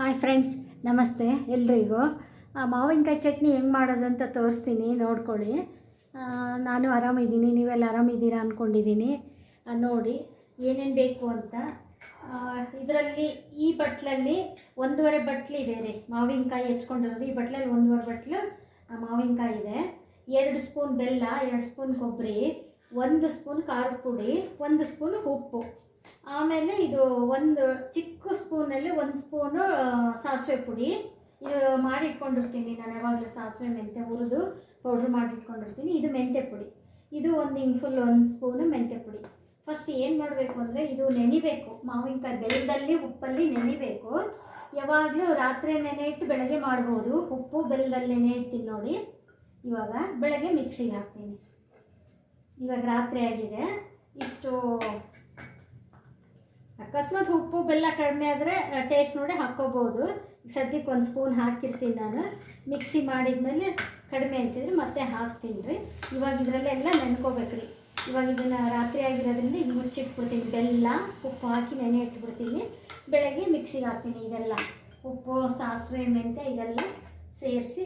Hi friends ನಮಸ್ತೆ. ಎಲ್ರಿಗೂ ಮಾವಿನಕಾಯಿ ಚಟ್ನಿ ಹೆಂಗೆ ಮಾಡೋದಂತ ತೋರಿಸ್ತೀನಿ, ನೋಡ್ಕೊಳ್ಳಿ. ನಾನು ಆರಾಮಿದ್ದೀನಿ, ನೀವೆಲ್ಲ ಆರಾಮಿದ್ದೀರಾ ಅಂದ್ಕೊಂಡಿದ್ದೀನಿ ನೋಡಿ, ಏನೇನು ಬೇಕು ಅಂತ. ಇದರಲ್ಲಿ ಈ ಬಟ್ಲಲ್ಲಿ ಒಂದೂವರೆ ಬಟ್ಲಿದೆ ರೀ. ಮಾವಿನಕಾಯಿ ಹೆಚ್ಕೊಂಡಿರೋದು ಈ ಬಟ್ಲಲ್ಲಿ ಒಂದೂವರೆ ಬಟ್ಲು ಮಾವಿನಕಾಯಿ ಇದೆ. ಎರಡು ಸ್ಪೂನ್ ಬೆಲ್ಲ, ಎರಡು ಸ್ಪೂನ್ ಕೊಬ್ಬರಿ, ಒಂದು ಸ್ಪೂನ್ ಖಾರದ ಪುಡಿ, ಒಂದು ಸ್ಪೂನ್ ಉಪ್ಪು. ಆಮೇಲೆ ಇದು ಒಂದು ಚಿಕ್ಕ ಸ್ಪೂನಲ್ಲಿ ಒಂದು ಸ್ಪೂನು ಸಾಸಿವೆ ಪುಡಿ. ಇದು ಮಾಡಿಟ್ಕೊಂಡಿರ್ತೀನಿ ನಾನು ಯಾವಾಗಲೂ ಸಾಸಿವೆ ಮೆಂತೆ ಹುರಿದು ಪೌಡ್ರ್ ಮಾಡಿಟ್ಕೊಂಡಿರ್ತೀನಿ. ಇದು ಮೆಂತೆ ಪುಡಿ. ಇದು ಒಂದು ಹಿಂಗೆ ಫುಲ್ ಒಂದು ಸ್ಪೂನು ಮೆಂತೆ ಪುಡಿ. ಫಸ್ಟ್ ಏನು ಮಾಡಬೇಕು ಅಂದರೆ ಇದು ನೆನಿಬೇಕು. ಮಾವಿನಕಾಯಿ ಬೆಲ್ಲದಲ್ಲಿ ಉಪ್ಪಲ್ಲಿ ನೆನಿಬೇಕು. ಯಾವಾಗಲೂ ರಾತ್ರಿ ನೆನೆ ಇಟ್ಟು ಬೆಳಗ್ಗೆ ಮಾಡ್ಬೋದು. ಉಪ್ಪು ಬೆಲ್ಲದಲ್ಲಿ ನೆನೆ ನೋಡಿ. ಇವಾಗ ಬೆಳಗ್ಗೆ ಮಿಕ್ಸಿಗೆ ಹಾಕ್ತೀನಿ. ಇವಾಗ ರಾತ್ರಿ ಆಗಿದೆ. ಇಷ್ಟು ಅಕಸ್ಮಾತ್ ಉಪ್ಪು ಬೆಲ್ಲ ಕಡಿಮೆ ಆದರೆ ಟೇಸ್ಟ್ ನೋಡಿ ಹಾಕ್ಕೋಬೋದು. ಸದ್ಯಕ್ಕೆ ಒಂದು ಸ್ಪೂನ್ ಹಾಕಿರ್ತೀನಿ ನಾನು. ಮಿಕ್ಸಿ ಮಾಡಿದ್ಮೇಲೆ ಕಡಿಮೆ ಅನಿಸಿದ್ರೆ ಮತ್ತೆ ಹಾಕ್ತೀನಿ ರೀ. ಇವಾಗ ಇದರಲ್ಲೆಲ್ಲ ನೆನ್ಕೋಬೇಕು ರೀ. ಇವಾಗ ಇದನ್ನು ರಾತ್ರಿ ಆಗಿರೋದ್ರಿಂದ ಈಗ ಮುಚ್ಚಿಟ್ಬಿಡ್ತೀನಿ. ಬೆಲ್ಲ, ಉಪ್ಪು ಹಾಕಿ ನೆನೆ ಇಟ್ಬಿಡ್ತೀನಿ. ಬೆಳಗ್ಗೆ ಮಿಕ್ಸಿಗೆ ಹಾಕ್ತೀನಿ ಇದೆಲ್ಲ. ಉಪ್ಪು, ಸಾಸಿವೆ, ಮೆಂತ್ಯ ಇದೆಲ್ಲ ಸೇರಿಸಿ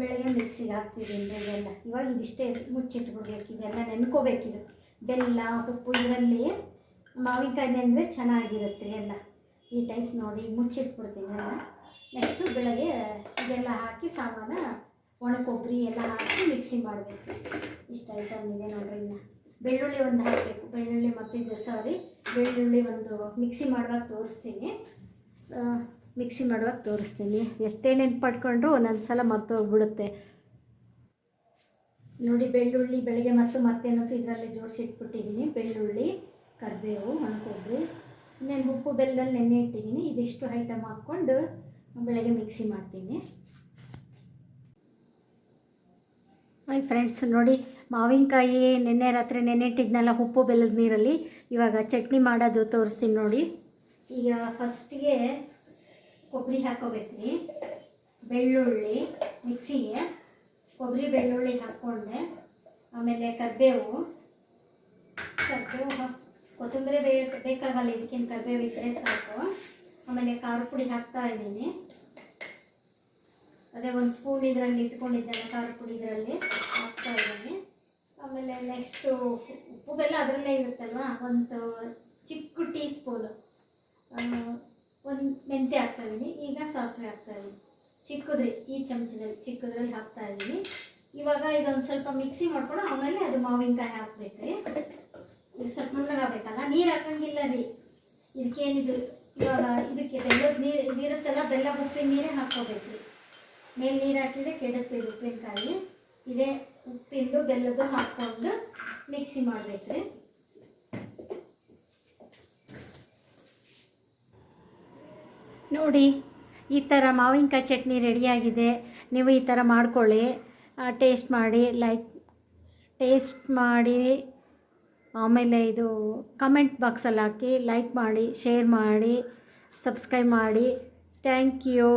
ಬೆಳಗ್ಗೆ ಮಿಕ್ಸಿಗೆ ಹಾಕ್ತಿದ್ದೀನಿ ಇದೆಲ್ಲ. ಇವಾಗ ಇದಿಷ್ಟೇ ಮುಚ್ಚಿಟ್ಬಿಡ್ಬೇಕು. ಇದೆಲ್ಲ ನೆನ್ಕೋಬೇಕಿದು ಬೆಲ್ಲ, ಉಪ್ಪು ಇದರಲ್ಲಿ ಮಾವಿನಕಾಯಿ ನೆಂದರೆ ಚೆನ್ನಾಗಿರುತ್ತೆ ಎಲ್ಲ. ಈ ಟೈಪ್ ನೋಡಿ ಮುಚ್ಚಿಟ್ಬಿಡ್ತೀನಿ ಎಲ್ಲ ನೆಕ್ಸ್ಟು ಬೆಳಗ್ಗೆ ಇದೆಲ್ಲ ಹಾಕಿ ಸಾಮಾನು ಒಣ ಕೊಬ್ಬರಿ ಎಲ್ಲ ಹಾಕಿ ಮಿಕ್ಸಿ ಮಾಡಬೇಕು. ಇಷ್ಟು ಐಟಮ್ ಇದೆ ನೋಡ್ರಿ ಇನ್ನು. ಬೆಳ್ಳುಳ್ಳಿ ಒಂದು ಹಾಕಬೇಕು. ಬೆಳ್ಳುಳ್ಳಿ ಮತ್ತು ಇದು ಸಾರಿ ಬೆಳ್ಳುಳ್ಳಿ ಒಂದು ಮಿಕ್ಸಿ ಮಾಡುವಾಗ ತೋರಿಸ್ತೀನಿ. ಮಿಕ್ಸಿ ಮಾಡುವಾಗ ತೋರಿಸ್ತೀನಿ. ಎಷ್ಟೇ ನೆನ್ಪಡ್ಕೊಂಡ್ರು ಒಂದೊಂದು ಸಲ ಮರ್ತೋಗ್ಬಿಡುತ್ತೆ ನೋಡಿ ಬೆಳ್ಳುಳ್ಳಿ ಬೆಳಗ್ಗೆ ಮತ್ತು ಮತ್ತೇನೋ ಇದರಲ್ಲಿ ಜೋಡಿಸಿಟ್ಬಿಟ್ಟಿದ್ದೀನಿ ಬೆಳ್ಳುಳ್ಳಿ. ಕರಿಬೇವು ಒಣಕೊಬ್ಬರಿ ಇನ್ನೇನು ಉಪ್ಪು ಬೆಲ್ಲದಲ್ಲಿ ನೆನೆ ಇಟ್ಟಿದ್ದೀನಿ. ಇದಿಷ್ಟು ಐಟಮ್ ಹಾಕ್ಕೊಂಡು ಬೆಳಗ್ಗೆ ಮಿಕ್ಸಿ ಮಾಡ್ತೀನಿ. ಹಾಯ್ ಫ್ರೆಂಡ್ಸ್ ನೋಡಿ ಮಾವಿನಕಾಯಿ ನೆನ್ನೆ ರಾತ್ರಿ ನೆನೆ ಇಟ್ಟಿದ್ನಲ್ಲ ಉಪ್ಪು ಬೆಲ್ಲದ ನೀರಲ್ಲಿ ಇವಾಗ ಚಟ್ನಿ ಮಾಡೋದು ತೋರಿಸ್ತೀನಿ ನೋಡಿ. ಈಗ ಫಸ್ಟಿಗೆ ಕೊಬ್ಬರಿ ಹಾಕೋಬೇಕ್ರಿ. ಬೆಳ್ಳುಳ್ಳಿ ಮಿಕ್ಸಿಗೆ ಕೊಬ್ಬರಿ ಬೆಳ್ಳುಳ್ಳಿ ಹಾಕ್ಕೊಂಡೆ. ಆಮೇಲೆ ಕರಿಬೇವು. ಕೊತ್ತಂಬರಿ ಬೇಕು ಬೇಕಾಗಲ್ಲ, ಇದಕ್ಕಿಂತ ಕರಿಬೇವು ಇದ್ದರೆ ಸಾಕು. ಆಮೇಲೆ ಖಾರ ಪುಡಿ ಹಾಕ್ತಾ ಇದ್ದೀನಿ. ಅದೇ ಒಂದು ಸ್ಪೂನ್ ಇದರಲ್ಲಿ ಇಟ್ಕೊಂಡಿದ್ದೇನೆ ಖಾರ ಪುಡಿ ಇದರಲ್ಲಿ. ಹಾಕ್ತಾ ಇದ್ದೀನಿ. ಆಮೇಲೆ ನೆಕ್ಸ್ಟು ಉಪ್ಪು ಬೆಲ್ಲ ಅದರಲ್ಲೇ ಇರುತ್ತಲ್ವಾ? ಒಂದು ಚಿಕ್ಕ ಟೀ ಸ್ಪೂನು ಒಂದು ಮೆಂತ್ಯ ಹಾಕ್ತಾ ಇದ್ದೀನಿ. ಈಗ ಸಾಸಿವೆ ಹಾಕ್ತಾ ಇದ್ದೀನಿ. ಚಿಕ್ಕದ್ರಿ, ಈ ಚಮಚದಲ್ಲಿ ಚಿಕ್ಕದ್ರಲ್ಲಿ ಹಾಕ್ತಾ ಇದ್ದೀನಿ. ಇವಾಗ ಇದೊಂದು ಸ್ವಲ್ಪ ಮಿಕ್ಸಿ ಮಾಡ್ಕೊಂಡು ಆಮೇಲೆ ಅದು ಮಾವಿನಕಾಯಿ ಹಾಕ್ಬೇಕ್ರಿ. ಇದು ಸ್ವಲ್ಪ ಮುಂದಾಗಬೇಕಲ್ಲ ನೀರು ಹಾಕಂಗಿಲ್ಲ ರೀ. ಇದಕ್ಕೇನಿದು? ಇವಾಗ ಇದಕ್ಕೆ ಬೆಲ್ಲದ ನೀರು ಇದಿರುತ್ತಲ್ಲ ಬೆಲ್ಲ ಉಪ್ಪಿನ ನೀರೇ ಹಾಕ್ಕೋಬೇಕು ಮೇಲೆ ನೀರು ಹಾಕಿದ್ರೆ ಕೆಡುತ್ತೆ ಉಪ್ಪಿನಕಾಯಿ. ಇದೇ ಉಪ್ಪಿಂದು ಬೆಲ್ಲದ್ದು ಹಾಕ್ಕೊಂಡು ಮಿಕ್ಸಿ ಮಾಡಬೇಕ್ರಿ ನೋಡಿ, ಈ ಥರ ಮಾವಿನಕಾಯಿ ಚಟ್ನಿ ರೆಡಿಯಾಗಿದೆ ನೀವು ಈ ಥರ ಮಾಡ್ಕೊಳ್ಳಿ. ಟೇಸ್ಟ್ ಮಾಡಿ ಲೈಕ್ ಟೇಸ್ಟ್ ಮಾಡಿ. ಆಮೇಲೆ ಇದು ಕಮೆಂಟ್ ಬಾಕ್ಸಲ್ಲಿ ಹಾಕಿ ಲೈಕ್ ಮಾಡಿ ಶೇರ್ ಮಾಡಿ ಸಬ್ಸ್ಕ್ರೈಬ್ ಮಾಡಿ. Thank you